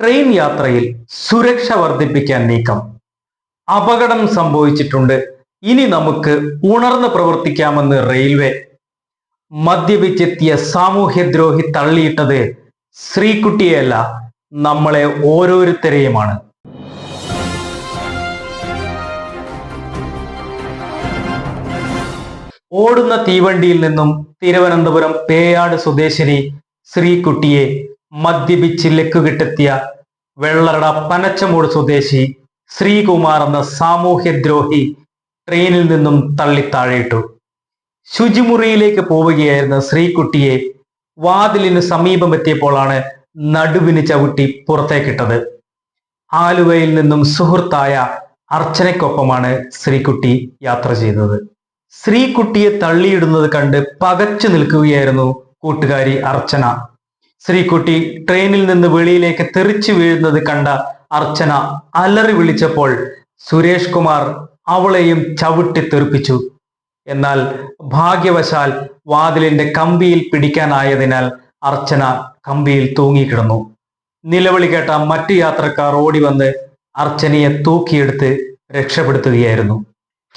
Train യാത്രയിൽ സുരക്ഷ വർദ്ധിപ്പിക്കാൻ നീക്കം. അപകടം സംഭവിച്ചിട്ടുണ്ട്. ഇനി നമുക്ക് ഉണർന്ന് പ്രവർത്തിക്കാമെന്ന് റെയിൽവേ. മദ്യപിച്ചെത്തിയ സാമൂഹ്യദ്രോഹി തള്ളിയിട്ടത് ശ്രീകുട്ടിയെയല്ല നമ്മളെ ഓരോരുത്തരെയുമാണ്. ഓടുന്ന തീവണ്ടിയിൽ നിന്നും തിരുവനന്തപുരം പേയാട് സ്വദേശിനി ശ്രീകുട്ടിയെ മദ്യപിച്ച് ലക്കുകെട്ടെത്തിയ വെള്ളറട പനച്ചമൂട് സ്വദേശി ശ്രീകുമാർ എന്ന സാമൂഹ്യദ്രോഹി ട്രെയിനിൽ നിന്നും തള്ളിത്താഴെയിട്ടു ശുചിമുറിയിലേക്ക് പോവുകയായിരുന്ന ശ്രീകുട്ടിയെ വാതിലിന് സമീപമെത്തിയപ്പോഴാണ് നടുവിന് ചവിട്ടി പുറത്തേക്കിട്ടത്. ആലുവയിൽ നിന്നും സുഹൃത്തായ അർച്ചനയ്ക്കൊപ്പമാണ് ശ്രീകുട്ടി യാത്ര ചെയ്തത്. ശ്രീകുട്ടിയെ തള്ളിയിടുന്നത് കണ്ട് പകച്ചു നിൽക്കുകയായിരുന്നു കൂട്ടുകാരി അർച്ചന. ശ്രീകുട്ടി ട്രെയിനിൽ നിന്ന് വെളിയിലേക്ക് തെറിച്ചു വീഴുന്നത് കണ്ട അർച്ചന അലറി വിളിച്ചപ്പോൾ സുരേഷ് കുമാർ അവളെയും ചവിട്ടി തെറിപ്പിച്ചു. എന്നാൽ ഭാഗ്യവശാൽ വാതിലിന്റെ കമ്പിയിൽ പിടിക്കാനായതിനാൽ അർച്ചന കമ്പിയിൽ തൂങ്ങിക്കിടന്നു. നിലവിളി കേട്ട മറ്റു യാത്രക്കാർ ഓടി വന്ന് അർച്ചനയെ തൂക്കിയെടുത്ത് രക്ഷപ്പെടുത്തുകയായിരുന്നു.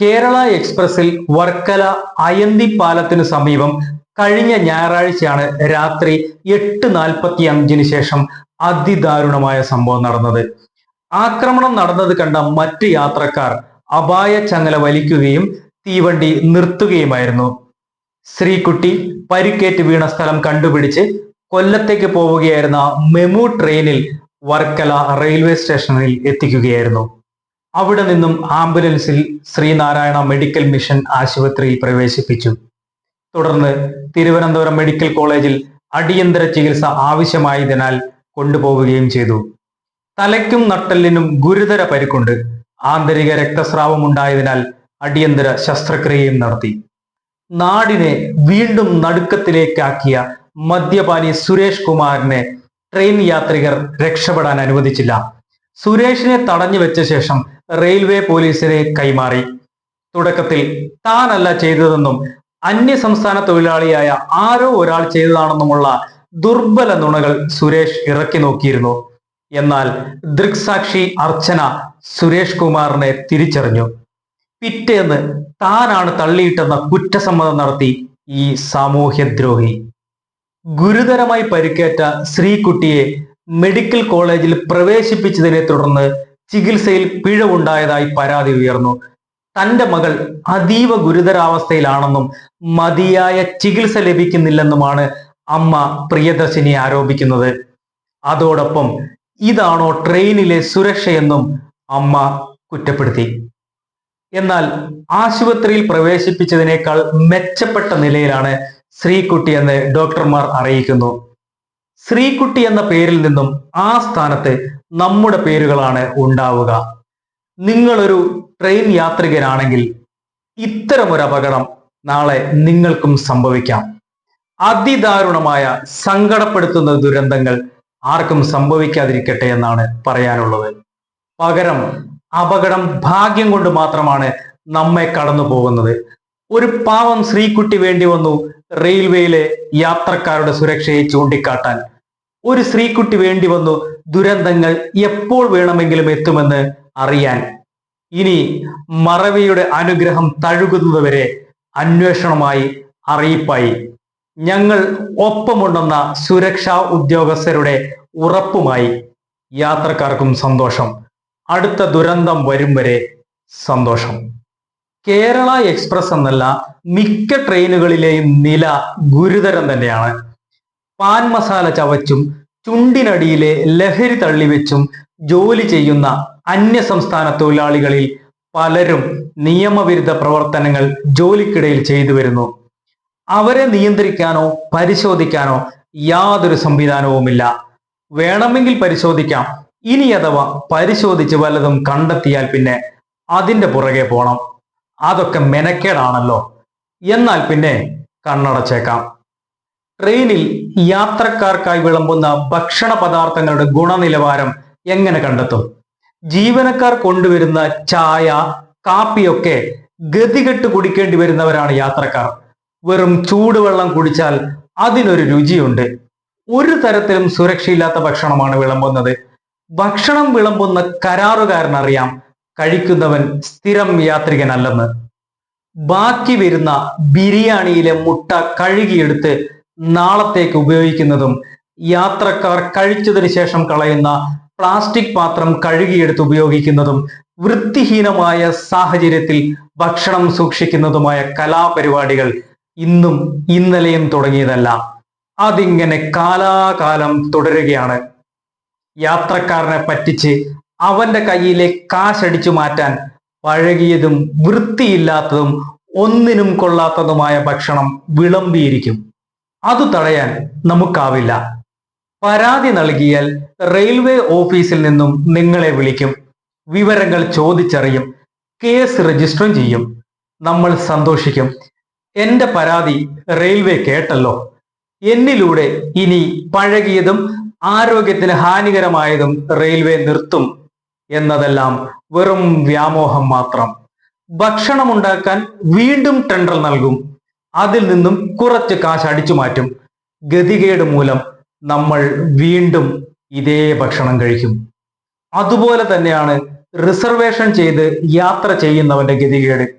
കേരള എക്സ്പ്രസിൽ വർക്കല അയന്തി പാലത്തിനു സമീപം കഴിഞ്ഞ ഞായറാഴ്ചയാണ് രാത്രി എട്ട് നാൽപ്പത്തി അഞ്ചിന് ശേഷം അതിദാരുണമായ സംഭവം നടന്നത്. ആക്രമണം നടന്നത് കണ്ട മറ്റ് യാത്രക്കാർ അപായ ചങ്ങല വലിക്കുകയും തീവണ്ടി നിർത്തുകയുമായിരുന്നു. ശ്രീകുട്ടി പരിക്കേറ്റ് വീണ സ്ഥലം കണ്ടുപിടിച്ച് കൊല്ലത്തേക്ക് പോവുകയായിരുന്ന മെമു ട്രെയിനിൽ വർക്കല റെയിൽവേ സ്റ്റേഷനിൽ എത്തിക്കുകയായിരുന്നു. അവിടെ നിന്നും ആംബുലൻസിൽ ശ്രീനാരായണ മെഡിക്കൽ മിഷൻ ആശുപത്രിയിൽ പ്രവേശിപ്പിച്ചു. തുടർന്ന് തിരുവനന്തപുരം മെഡിക്കൽ കോളേജിൽ അടിയന്തര ചികിത്സ ആവശ്യമായതിനാൽ കൊണ്ടുപോവുകയും ചെയ്തു. തലയ്ക്കും നട്ടലിനും ഗുരുതര പരിക്കുണ്ട്. ആന്തരിക രക്തസ്രാവം ഉണ്ടായതിനാൽ അടിയന്തര ശസ്ത്രക്രിയയും നടത്തി. നാടിനെ വീണ്ടും നടുക്കത്തിലേക്കാക്കിയ മദ്യപാനി സുരേഷ് കുമാറിനെ ട്രെയിൻ യാത്രികർ രക്ഷപ്പെടാൻ അനുവദിച്ചില്ല. സുരേഷിനെ തടഞ്ഞു വെച്ച ശേഷം റെയിൽവേ പോലീസിനെ കൈമാറി. തുടക്കത്തിൽ താനല്ല ചെയ്തതെന്നും അന്യ സംസ്ഥാന തൊഴിലാളിയായ ആരോ ഒരാൾ ചെയ്തതാണെന്നുമുള്ള ദുർബല നുണകൾ സുരേഷ് ഇറക്കി നോക്കിയിരുന്നു. എന്നാൽ ദൃക്സാക്ഷി അർച്ചന സുരേഷ് കുമാറിനെ തിരിച്ചറിഞ്ഞു. പിറ്റേന്ന് താനാണ് തള്ളിയിട്ടെന്ന കുറ്റസമ്മതം നടത്തി ഈ സാമൂഹ്യദ്രോഹി ഗുരുതരമായി പരിക്കേറ്റ ശ്രീകുട്ടിയെ മെഡിക്കൽ കോളേജിൽ പ്രവേശിപ്പിച്ചതിനെ തുടർന്ന് ചികിത്സയിൽ പിഴവുണ്ടായതായി പരാതി ഉയർന്നു. തന്റെ മകൾ അതീവ ഗുരുതരാവസ്ഥയിലാണെന്നും മതിയായ ചികിത്സ ലഭിക്കുന്നില്ലെന്നുമാണ് അമ്മ പ്രിയദർശിനി ആരോപിക്കുന്നത്. അതോടൊപ്പം ഇതാണോ ട്രെയിനിലെ സുരക്ഷയെന്നും അമ്മ കുറ്റപ്പെടുത്തി. എന്നാൽ ആശുപത്രിയിൽ പ്രവേശിപ്പിച്ചതിനേക്കാൾ മെച്ചപ്പെട്ട നിലയിലാണ് ശ്രീകുട്ടി എന്ന് ഡോക്ടർമാർ അറിയിക്കുന്നു. ശ്രീകുട്ടി എന്ന പേരിൽ നിന്നും ആ സ്ഥാനത്ത് നമ്മുടെ പേരുകളാണ് ഉണ്ടാവുക. നിങ്ങളൊരു ട്രെയിൻ യാത്രികനാണെങ്കിൽ ഇത്തരമൊരു അപകടം നാളെ നിങ്ങൾക്കും സംഭവിക്കാം. അതിദാരുണമായ സങ്കടപ്പെടുത്തുന്ന ദുരന്തങ്ങൾ ആർക്കും സംഭവിക്കാതിരിക്കട്ടെ എന്നാണ് പറയാനുള്ളത്. പകരം അപകടം ഭാഗ്യം കൊണ്ട് മാത്രമാണ് നമ്മെ കടന്നു പോകുന്നത്. ഒരു പാവം ശ്രീകുട്ടി വേണ്ടി വന്നു റെയിൽവേയിലെ യാത്രക്കാരുടെ സുരക്ഷയെ ചൂണ്ടിക്കാട്ടാൻ. ഒരു സ്ത്രീക്കുട്ടി വേണ്ടി വന്നു ദുരന്തങ്ങൾ എപ്പോൾ വേണമെങ്കിലും എത്തുമെന്ന് അറിയാൻ. ഇനി മറവിയുടെ അനുഗ്രഹം തഴുകുന്നതുവരെ അന്വേഷണമായി അറിയിപ്പായി. ഞങ്ങൾ ഒപ്പമുണ്ടെന്ന സുരക്ഷാ ഉദ്യോഗസ്ഥരുടെ ഉറപ്പുമായി യാത്രക്കാർക്കും സന്തോഷം. അടുത്ത ദുരന്തം വരും വരെ സന്തോഷം. കേരള എക്സ്പ്രസ് എന്നല്ല മിക്ക ട്രെയിനുകളിലെയും നില ഗുരുതരം തന്നെയാണ്. പാൻ മസാല ചവച്ചും ചുണ്ടിനടിയിലെ ലഹരി തള്ളിവെച്ചും ജോലി ചെയ്യുന്ന അന്യ സംസ്ഥാന തൊഴിലാളികളിൽ പലരും നിയമവിരുദ്ധ പ്രവർത്തനങ്ങൾ ജോലിക്കിടയിൽ ചെയ്തു വരുന്നു. അവരെ നിയന്ത്രിക്കാനോ പരിശോധിക്കാനോ യാതൊരു സംവിധാനവുമില്ല. വേണമെങ്കിൽ പരിശോധിക്കാം. ഇനി അഥവാ പരിശോധിച്ച് വല്ലതും കണ്ടെത്തിയാൽ പിന്നെ അതിന്റെ പുറകെ പോണം. അതൊക്കെ മെനക്കേടാണല്ലോ. എന്നാൽ പിന്നെ കണ്ണടച്ചേക്കാം. ട്രെയിനിൽ യാത്രക്കാർക്കായി വിളമ്പുന്ന ഭക്ഷണ പദാർത്ഥങ്ങളുടെ ഗുണനിലവാരം എങ്ങനെ കണ്ടെത്തും? ജീവനക്കാർ കൊണ്ടുവരുന്ന ചായ കാപ്പിയൊക്കെ ഗതികെട്ട് കുടിക്കേണ്ടി വരുന്നവരാണ് യാത്രക്കാർ. വെറും ചൂടുവെള്ളം കുടിച്ചാൽ അതിനൊരു രുചിയുണ്ട്. ഒരു തരത്തിലും സുരക്ഷയില്ലാത്ത ഭക്ഷണമാണ് വിളമ്പുന്നത്. ഭക്ഷണം വിളമ്പുന്ന കരാറുകാരനറിയാം കഴിക്കുന്നവൻ സ്ഥിരം യാത്രികനല്ലെന്ന്. ബാക്കി വരുന്ന ബിരിയാണിയിലെ മുട്ട കഴുകിയെടുത്ത് നാളത്തേക്ക് ഉപയോഗിക്കുന്നതും യാത്രക്കാർ കഴിച്ചതിന് ശേഷം കളയുന്ന പ്ലാസ്റ്റിക് പാത്രം കഴുകിയെടുത്ത് ഉപയോഗിക്കുന്നതും വൃത്തിഹീനമായ സാഹചര്യത്തിൽ ഭക്ഷണം സൂക്ഷിക്കുന്നതുമായ കലാപരിപാടികൾ ഇന്നും ഇന്നലെയും തുടങ്ങിയതല്ല. അതിങ്ങനെ കാലാകാലം തുടരുകയാണ്. യാത്രക്കാരനെ പറ്റിച്ച് അവന്റെ കയ്യിലെ കാശടിച്ചു മാറ്റാൻ പഴകിയതും വൃത്തിയില്ലാത്തതും ഒന്നിനും കൊള്ളാത്തതുമായ ഭക്ഷണം വിളമ്പിയിരിക്കും. അത് തടയാൻ നമുക്കാവില്ല. പരാതി നൽകിയാൽ റെയിൽവേ ഓഫീസിൽ നിന്നും നിങ്ങളെ വിളിക്കും. വിവരങ്ങൾ ചോദിച്ചറിയും. കേസ് രജിസ്റ്ററും ചെയ്യും. നമ്മൾ സന്തോഷിക്കും. എന്റെ പരാതി റെയിൽവേ കേട്ടല്ലോ. എന്നിലൂടെ ഇനി പഴകിയതും ആരോഗ്യത്തിന് ഹാനികരമായതും റെയിൽവേ നിർത്തും എന്നതെല്ലാം വെറും വ്യാമോഹം മാത്രം. ഭക്ഷണം ഉണ്ടാക്കാൻ വീണ്ടും ടെൻഡർ നൽകും. അതിൽ നിന്നും കുറച്ച് കാശ് അടിച്ചു മാറ്റും ഗതികേട് മൂലം നമ്മൾ വീണ്ടും ഇതേ ഭക്ഷണം കഴിക്കും. അതുപോലെ തന്നെയാണ് റിസർവേഷൻ ചെയ്ത് യാത്ര ചെയ്യുന്നവന്റെ ഗതികേട്.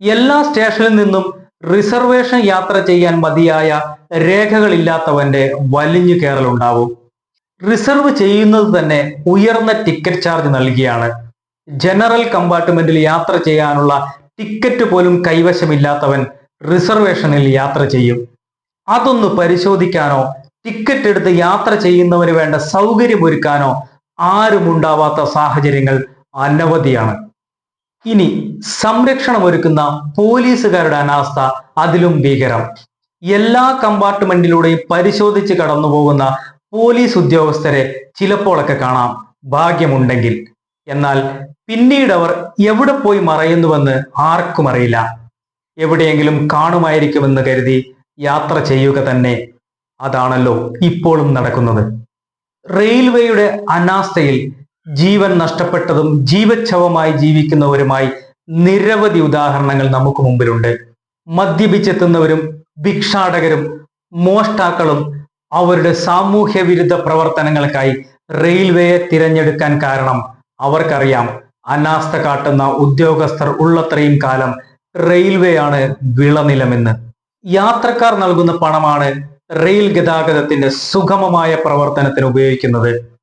എല്ലാ സ്റ്റേഷനിൽ നിന്നും റിസർവേഷൻ യാത്ര ചെയ്യാൻ മതിയായ രേഖകളില്ലാത്തവന്റെ വലിഞ്ഞു കയറലുണ്ടാവും. റിസർവ് ചെയ്യുന്നത് തന്നെ ഉയർന്ന ടിക്കറ്റ് ചാർജ് നൽകിയാണ്. ജനറൽ കമ്പാർട്ട്മെന്റിൽ യാത്ര ചെയ്യാനുള്ള ടിക്കറ്റ് പോലും കൈവശമില്ലാത്തവൻ റിസർവേഷനിൽ യാത്ര ചെയ്യും. അതൊന്ന് പരിശോധിക്കാനോ ടിക്കറ്റ് എടുത്ത് യാത്ര ചെയ്യുന്നവന് വേണ്ട സൗകര്യം സൗകര്യമൊരുക്കാനോ ആരുമുണ്ടാവാത്ത സാഹചര്യങ്ങൾ അനവധിയാണ്. ഇനി സംരക്ഷണം ഒരുക്കുന്ന പോലീസുകാരുടെ അനാസ്ഥ അതിലും ഭീകരം. എല്ലാ കമ്പാർട്ട്മെന്റിലൂടെയും പരിശോധിച്ച് കടന്നു പോകുന്ന പോലീസ് ഉദ്യോഗസ്ഥരെ ചിലപ്പോഴൊക്കെ കാണാം ഭാഗ്യമുണ്ടെങ്കിൽ. എന്നാൽ പിന്നീട് അവർ എവിടെ പോയി മറയുന്നുവെന്ന് ആർക്കും അറിയില്ല. എവിടെയെങ്കിലും കാണുമായിരിക്കുമെന്ന് കരുതി യാത്ര ചെയ്യുക തന്നെ അതാണല്ലോ ഇപ്പോഴും നടക്കുന്നത്. റെയിൽവേയുടെ അനാസ്ഥയിൽ ജീവൻ നഷ്ടപ്പെട്ടതും ജീവച്ഛവമായി ജീവിക്കുന്നവരുമായി നിരവധി ഉദാഹരണങ്ങൾ നമുക്ക് മുമ്പിലുണ്ട്. മദ്യപിച്ചെത്തുന്നവരും ഭിക്ഷാടകരും മോഷ്ടാക്കളും അവരുടെ സാമൂഹ്യ വിരുദ്ധ പ്രവർത്തനങ്ങൾക്കായി റെയിൽവേയെ തിരഞ്ഞെടുക്കാൻ കാരണം അവർക്കറിയാം. അനാസ്ഥ കാട്ടുന്ന ഉദ്യോഗസ്ഥർ ഉള്ളത്രയും കാലം റെയിൽവേയാണ് വിളനിലമെന്ന്. യാത്രക്കാർ നൽകുന്ന പണമാണ് റെയിൽ ഗതാഗതത്തിന്റെ സുഗമമായ പ്രവർത്തനത്തിന് ഉപയോഗിക്കുന്നത്.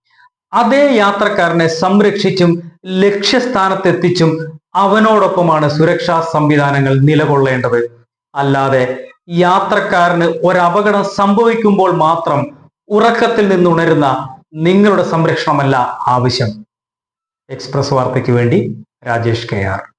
അതേ യാത്രക്കാരനെ സംരക്ഷിച്ചും ലക്ഷ്യസ്ഥാനത്തെത്തിച്ചും അവനോടൊപ്പമാണ് സുരക്ഷാ സംവിധാനങ്ങൾ നിലകൊള്ളേണ്ടത്. അല്ലാതെ യാത്രക്കാരന് ഒരപകടം സംഭവിക്കുമ്പോൾ മാത്രം ഉറക്കത്തിൽ നിന്നുണരുന്ന നിങ്ങളുടെ സംരക്ഷണമല്ല ആവശ്യം. എക്സ്പ്രസ് വാർത്തയ്ക്ക് വേണ്ടി രാജേഷ് കെ ആർ.